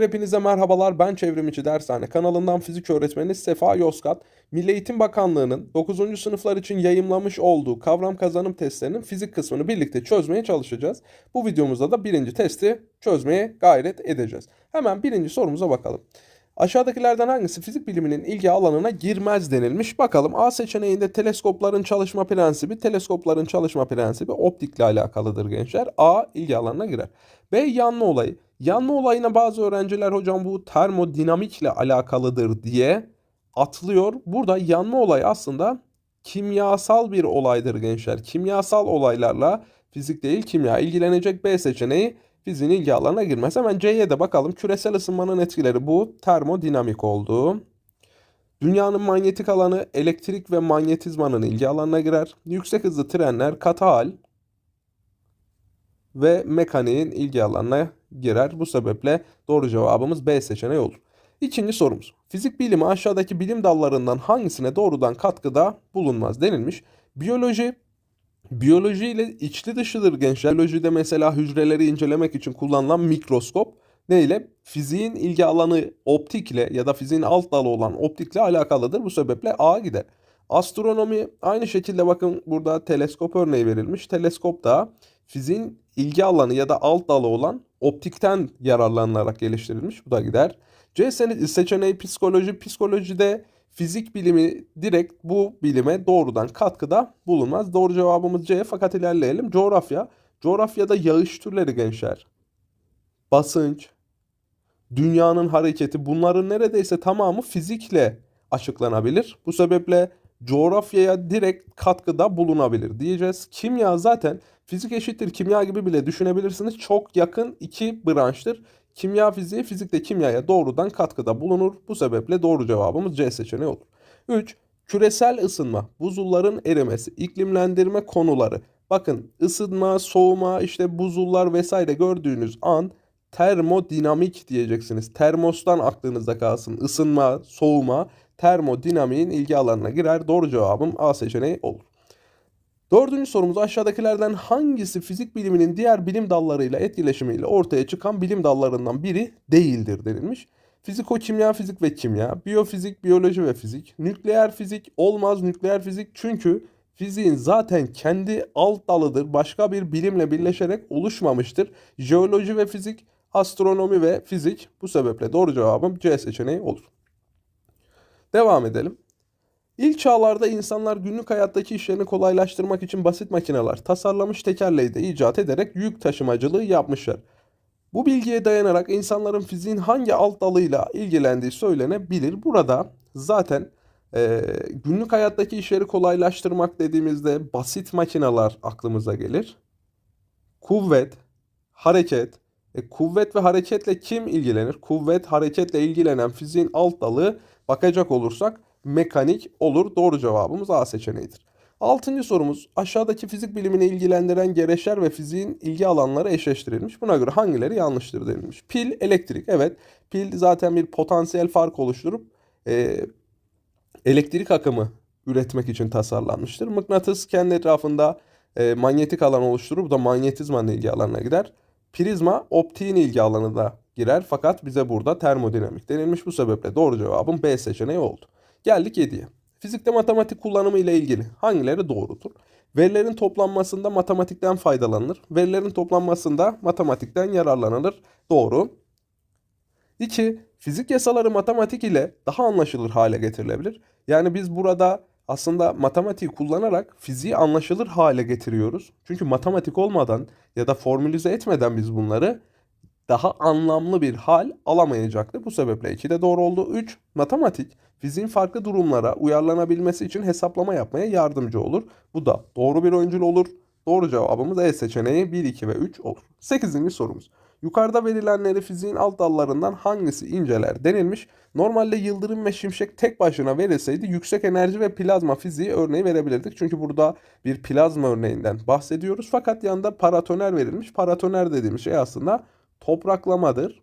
Hepinize merhabalar. Ben Çevrimiçi Dershane kanalından fizik öğretmeni Sefa Yozgat. Milli Eğitim Bakanlığı'nın 9. sınıflar için yayımlamış olduğu kavram kazanım testlerinin fizik kısmını birlikte çözmeye çalışacağız. Bu videomuzda da birinci testi çözmeye gayret edeceğiz. Hemen birinci sorumuza bakalım. Aşağıdakilerden hangisi fizik biliminin ilgi alanına girmez denilmiş? Bakalım A seçeneğinde teleskopların çalışma prensibi, teleskopların çalışma prensibi optikle alakalıdır gençler. A ilgi alanına girer. B yanma olayı. Yanma olayına bazı öğrenciler hocam bu termodinamikle alakalıdır diye atlıyor. Burada yanma olayı aslında kimyasal bir olaydır gençler. Kimyasal olaylarla fizik değil kimya ilgilenecek B seçeneği fiziğin ilgi alanına girmez. Hemen C'ye de bakalım. Küresel ısınmanın etkileri bu termodinamik oldu. Dünyanın manyetik alanı elektrik ve manyetizmanın ilgi alanına girer. Yüksek hızlı trenler katı hal ve mekaniğin ilgi alanına girer. Bu sebeple doğru cevabımız B seçeneği olur. İkinci sorumuz. Fizik bilimi aşağıdaki bilim dallarından hangisine doğrudan katkıda bulunmaz denilmiş. Biyoloji Biyoloji ile içli dışıdır gençler. Biyolojide mesela hücreleri incelemek için kullanılan mikroskop ne ile? Fiziğin ilgi alanı optikle ya da fiziğin alt dalı olan optikle alakalıdır. Bu sebeple A gider. Astronomi aynı şekilde bakın burada teleskop örneği verilmiş. Teleskop da fiziğin ilgi alanı ya da alt dalı olan optikten yararlanılarak geliştirilmiş. Bu da gider. C seçeneği psikoloji. Psikolojide fizik bilimi direkt bu bilime doğrudan katkıda bulunmaz. Doğru cevabımız C fakat ilerleyelim. Coğrafya. Coğrafyada yağış türleri gençler. Basınç, dünyanın hareketi bunların neredeyse tamamı fizikle açıklanabilir. Bu sebeple coğrafyaya direkt katkıda bulunabilir diyeceğiz. Kimya zaten fizik eşittir kimya gibi bile düşünebilirsiniz. Çok yakın iki branştır. Kimya fiziği fizikte kimyaya doğrudan katkıda bulunur. Bu sebeple doğru cevabımız C seçeneği olur. 3. Küresel ısınma, buzulların erimesi, iklimlendirme konuları. Bakın ısınma, soğuma, işte buzullar vesaire gördüğünüz an termodinamik diyeceksiniz. Termostan aklınızda kalsın. Isınma, soğuma, termodinamiğin ilgi alanına girer. Doğru cevabım A seçeneği olur. Dördüncü sorumuz aşağıdakilerden hangisi fizik biliminin diğer bilim dallarıyla etkileşimiyle ortaya çıkan bilim dallarından biri değildir denilmiş. Fiziko-kimya, fizik ve kimya, biyofizik, biyoloji ve fizik, nükleer fizik olmaz nükleer fizik çünkü fiziğin zaten kendi alt dalıdır. Başka bir bilimle birleşerek oluşmamıştır. Jeoloji ve fizik, astronomi ve fizik bu sebeple doğru cevabım C seçeneği olur. Devam edelim. İlk çağlarda insanlar günlük hayattaki işlerini kolaylaştırmak için basit makineler tasarlamış tekerleği de icat ederek yük taşımacılığı yapmışlar. Bu bilgiye dayanarak insanların fiziğin hangi alt dalıyla ilgilendiği söylenebilir. Burada zaten e, günlük hayattaki işleri kolaylaştırmak dediğimizde basit makineler aklımıza gelir. Kuvvet, hareket, e, kuvvet ve hareketle kim ilgilenir? Kuvvet, hareketle ilgilenen fiziğin alt dalı bakacak olursak mekanik olur. Doğru cevabımız A seçeneğidir. Altıncı sorumuz aşağıdaki fizik bilimini ilgilendiren gereçler ve fiziğin ilgi alanları eşleştirilmiş. Buna göre hangileri yanlıştır denilmiş. Pil, elektrik. Evet pil zaten bir potansiyel fark oluşturup e, elektrik akımı üretmek için tasarlanmıştır. Mıknatıs kendi etrafında e, manyetik alan oluşturur. Bu da manyetizmanın ilgi alanına gider. Prizma optiğin ilgi alanına girer fakat bize burada termodinamik denilmiş. Bu sebeple doğru cevabım B seçeneği oldu. Geldik 7'ye. Fizikte matematik kullanımı ile ilgili hangileri doğrudur? Verilerin toplanmasında matematikten faydalanılır. Verilerin toplanmasında matematikten yararlanılır. Doğru. 2. Fizik yasaları matematik ile daha anlaşılır hale getirilebilir. Yani biz burada aslında matematiği kullanarak fiziği anlaşılır hale getiriyoruz. Çünkü matematik olmadan ya da formülize etmeden biz bunları daha anlamlı bir hal alamayacaktır. Bu sebeple 2 de doğru oldu. 3. Matematik fiziğin farklı durumlara uyarlanabilmesi için hesaplama yapmaya yardımcı olur. Bu da doğru bir öncül olur. Doğru cevabımız E seçeneği 1, 2 ve 3 olur. 8. sorumuz. Yukarıda verilenleri fiziğin alt dallarından hangisi inceler denilmiş. Normalde yıldırım ve şimşek tek başına verilseydi yüksek enerji ve plazma fiziği örneği verebilirdik. Çünkü burada bir plazma örneğinden bahsediyoruz. Fakat yanında paratoner verilmiş. Paratoner dediğimiz şey aslında topraklamadır.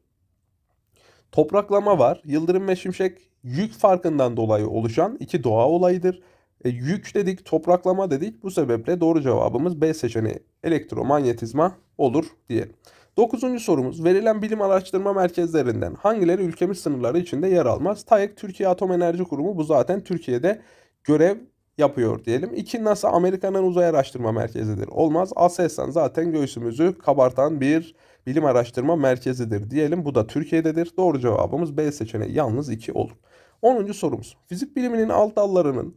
Topraklama var. Yıldırım ve şimşek yük farkından dolayı oluşan iki doğa olayıdır. E, yük dedik, topraklama dedik. Bu sebeple doğru cevabımız B seçeneği elektromanyetizma olur diyelim. Dokuzuncu sorumuz verilen bilim araştırma merkezlerinden hangileri ülkemiz sınırları içinde yer almaz? TAEK Türkiye Atom Enerji Kurumu bu zaten Türkiye'de görev yapıyor diyelim. İki NASA Amerika'nın uzay araştırma merkezidir. Olmaz. ASELSAN zaten göğsümüzü kabartan bir bilim araştırma merkezidir diyelim. Bu da Türkiye'dedir. Doğru cevabımız B seçeneği yalnız 2 olur. 10. sorumuz. Fizik biliminin alt dallarının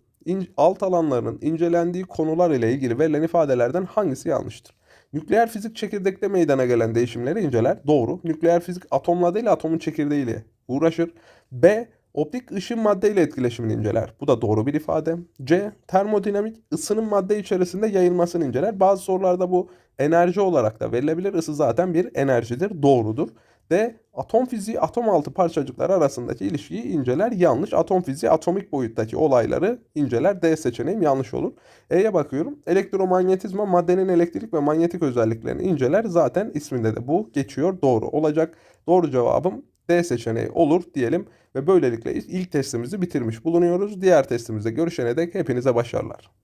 alt alanlarının incelendiği konular ile ilgili verilen ifadelerden hangisi yanlıştır? Nükleer fizik çekirdekte meydana gelen değişimleri inceler. Doğru. Nükleer fizik atomla değil atomun çekirdeğiyle uğraşır. B. Optik ışın madde ile etkileşimini inceler. Bu da doğru bir ifade. C. Termodinamik ısının madde içerisinde yayılmasını inceler. Bazı sorularda bu enerji olarak da verilebilir. Isı zaten bir enerjidir. Doğrudur. D. Atom fiziği atom altı parçacıklar arasındaki ilişkiyi inceler. Yanlış. Atom fiziği atomik boyuttaki olayları inceler. D seçeneğim yanlış olur. E'ye bakıyorum. Elektromanyetizma maddenin elektrik ve manyetik özelliklerini inceler. Zaten isminde de bu geçiyor. Doğru olacak. Doğru cevabım D seçeneği olur diyelim ve böylelikle ilk testimizi bitirmiş bulunuyoruz. Diğer testimizde görüşene dek hepinize başarılar.